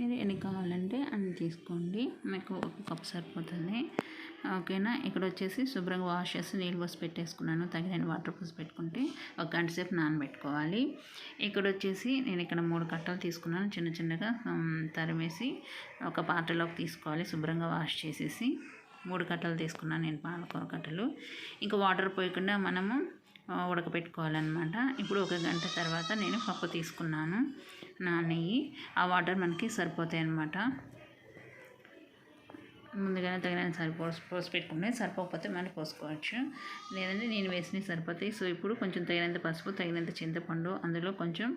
మీరు ఎన్ని కావాలంటే అన్ని తీసుకోండి. మీకు ఒక కప్ సరిపోతుంది. ఓకేనా? ఇక్కడ వచ్చేసి శుభ్రంగా వాష్ చేసి నీళ్ళు పోసి పెట్టేసుకున్నాను. తగిన వాటర్ పోసి పెట్టుకుంటే ఒక గంట సేపు నానబెట్టుకోవాలి. ఇక్కడ వచ్చేసి నేను ఇక్కడ మూడు కట్టలు తీసుకున్నాను. చిన్న చిన్నగా తరిమేసి ఒక పాత్రలోకి తీసుకోవాలి. శుభ్రంగా వాష్ చేసేసి మూడు కట్టలు తీసుకున్నాను నేను పాలకూర కట్టలు. ఇంకా వాటర్ పోయకుండా మనము ఉడకపెట్టుకోవాలన్నమాట ఇప్పుడు ఒక గంట తర్వాత నేను పప్పు తీసుకున్నాను నా నెయ్యి. ఆ వాటర్ మనకి సరిపోతాయి అన్నమాట ముందుగానే తగినంత సరిపోసి పోసి పెట్టుకుంటే సరిపోకపోతే మళ్ళీ పోసుకోవచ్చు. లేదంటే నేను వేసినవి సరిపోతాయి. సో ఇప్పుడు కొంచెం తగినంత పసుపు తగినంత చింతపండు అందులో కొంచెం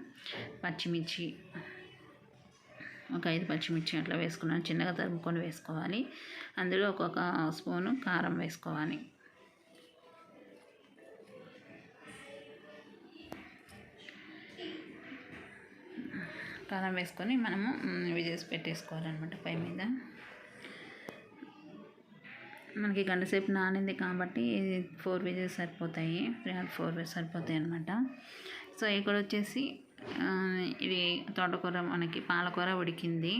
పచ్చిమిర్చి. ఒక ఐదు పచ్చిమిర్చి అట్లా వేసుకున్నాను. చిన్నగా తరుముకొని వేసుకోవాలి. అందులో ఒక్కొక్క స్పూను కారం వేసుకోవాలి. కారం వేసుకొని మనము ఇవి చేసి పెట్టేసుకోవాలన్నమాట పై మీద. మనకి గంట సేపు నానింది కాబట్టి ఫోర్ వేజెస్ సరిపోతాయి. త్రీ ఆర్ ఫోర్ సరిపోతాయి అనమాట సో ఇక్కడ వచ్చేసి ఇది తోటకూర మనకి పాలకూర ఉడికింది.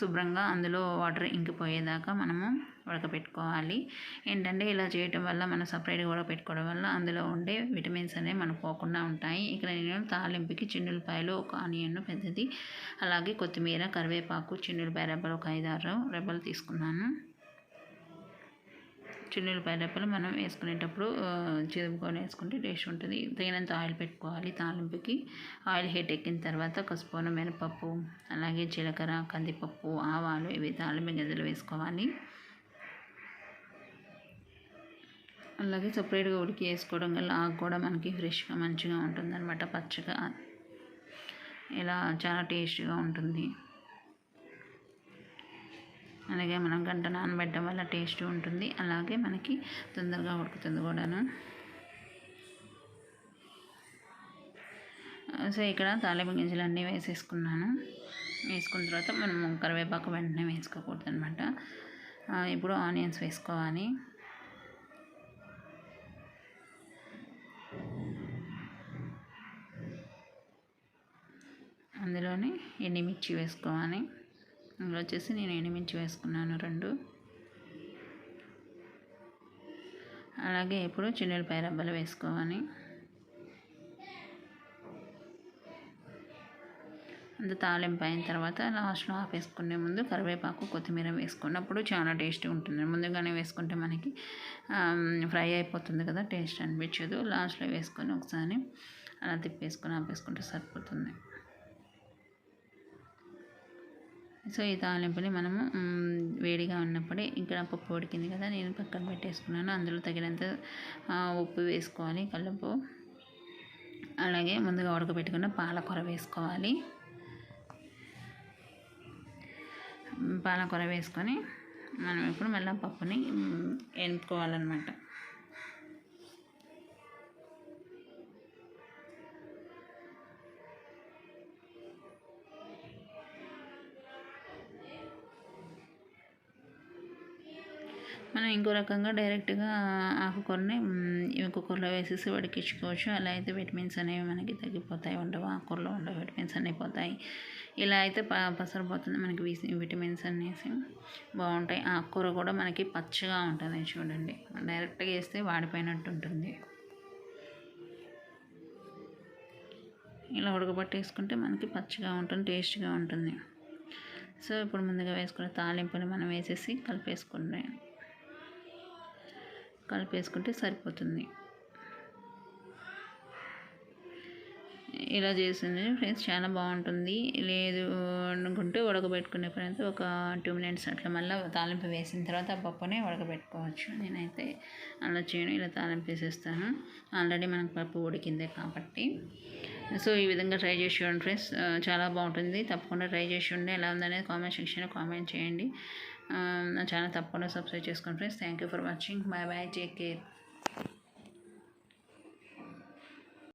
శుభ్రంగా అందులో వాటర్ ఇంకిపోయేదాకా మనము ఉడకబెట్టుకోవాలి. ఏంటంటే ఇలా చేయటం వల్ల మనం సపరేట్గా ఉడకబెట్టుకోవడం వల్ల అందులో ఉండే విటమిన్స్ అనేవి మనకు పోకుండా ఉంటాయి. ఇక్కడ నేను తాలింపుకి చిన్నులపాయలు ఒక ఆనియన్ పెద్దది. అలాగే కొత్తిమీర కరివేపాకు చిన్నులపాయ రెబ్బలు ఒక ఐదారు రెబ్బలు తీసుకున్నాను. చిన్నులపాయ రెప్పలు మనం వేసుకునేటప్పుడు చిదుపుకొని వేసుకుంటే టేస్ట్ ఉంటుంది. తగినంత ఆయిల్ పెట్టుకోవాలి తాలింపుకి. ఆయిల్ హీట్ ఎక్కిన తర్వాత ఒక స్పూన్ మినపప్పు అలాగే జీలకర్ర కందిపప్పు ఆవాలు ఇవి తాలింపు గింజలు వేసుకోవాలి. అలాగే సపరేట్గా ఉడికి వేసుకోవడం వల్ల ఆకు కూడా మనకి ఫ్రెష్గా మంచిగా ఉంటుంది అనమాట పచ్చగా. ఇలా చాలా టేస్ట్గా ఉంటుంది. అలాగే మనం గంట నానబెట్టడం వల్ల టేస్ట్ ఉంటుంది. అలాగే మనకి తొందరగా ఉడుకుతుంది కూడాను. సో ఇక్కడ తాలింపు గింజలు అన్నీ వేసేసుకున్నాను. వేసుకున్న తర్వాత మనం కరివేపాకు వెంటనే వేసుకోకూడదు అనమాట ఇప్పుడు ఆనియన్స్ వేసుకోవాలి. అందులోనే ఎండిమిర్చి వేసుకోవాలి. అందులో వచ్చేసి నేను ఎండిమిర్చి వేసుకున్నాను రెండు. అలాగే ఇప్పుడు చిన్నపాయ రబ్బలు వేసుకోవాలి. అంత తాలింపు అయిన తర్వాత లాస్ట్లో ఆఫ్ వేసుకునే ముందు కరివేపాకు కొత్తిమీర వేసుకున్నప్పుడు చాలా టేస్ట్ ఉంటుంది. ముందుగానే వేసుకుంటే మనకి ఫ్రై అయిపోతుంది కదా టేస్ట్ అనిపించదు. లాస్ట్లో వేసుకొని ఒకసారి అలా తిప్పేసుకొని ఆపేసుకుంటే సరిపోతుంది. సో ఈ తాలింపుని మనము వేడిగా ఉన్నప్పుడే ఇక్కడ పప్పు ఉడికింది కదా నేను పక్కన పెట్టేసుకున్నాను. అందులో తగినంత ఉప్పు వేసుకోవాలి కలుపు అలాగే ముందుగా ఉడకబెట్టుకున్న పాలకూర వేసుకోవాలి. పాలకూర వేసుకొని మనం ఇప్పుడు మళ్ళీ పప్పుని ఎనుకోవాలన్నమాట మనం ఇంకో రకంగా డైరెక్ట్గా ఆకుకూరని కుక్కర్లో వేసేసి వడికించుకోవచ్చు అలా అయితే విటమిన్స్ అనేవి మనకి తగ్గిపోతాయి. ఉండవు. ఆకుకూరలో ఉండవు విటమిన్స్ అనేవి పోతాయి. ఇలా అయితే ప పసరిపోతుంది మనకి విటమిన్స్ అనేసి బాగుంటాయి. ఆకుకూర కూడా మనకి పచ్చగా ఉంటుంది చూడండి. డైరెక్ట్గా వేస్తే వాడిపోయినట్టు ఉంటుంది. ఇలా ఉడకబట్టేసుకుంటే మనకి పచ్చగా ఉంటుంది టేస్ట్గా ఉంటుంది. సో ఇప్పుడు ముందుగా వేసుకున్న తాలింపుని మనం వేసేసి కలిపేసుకున్నాం కలిపేసుకుంటే సరిపోతుంది. ఇలా చేసింది. ఫ్రెండ్స్ చాలా బాగుంటుంది. లేదు అనుకుంటే ఉడకబెట్టుకునే పని ఒక టూ మినిట్స్ అట్లా మళ్ళీ తాలింపు వేసిన తర్వాత ఆ పప్పునే ఉడకబెట్టుకోవచ్చు. నేనైతే అలా చేయను. ఇలా తాలింపు వేసేస్తాను. ఆల్రెడీ మనకు పప్పు ఉడికిందే కాబట్టి. సో ఈ విధంగా ట్రై చేసి చూడండి ఫ్రెండ్స్. చాలా బాగుంటుంది. తప్పకుండా ట్రై చేసి ఉండే ఎలా ఉందనేది కామెంట్ సెక్షన్లో కామెంట్ చేయండి. నా ఛానల్ తప్పకుండా సబ్స్క్రైబ్ చేసుకోండి friends. Thank you for watching bye bye take care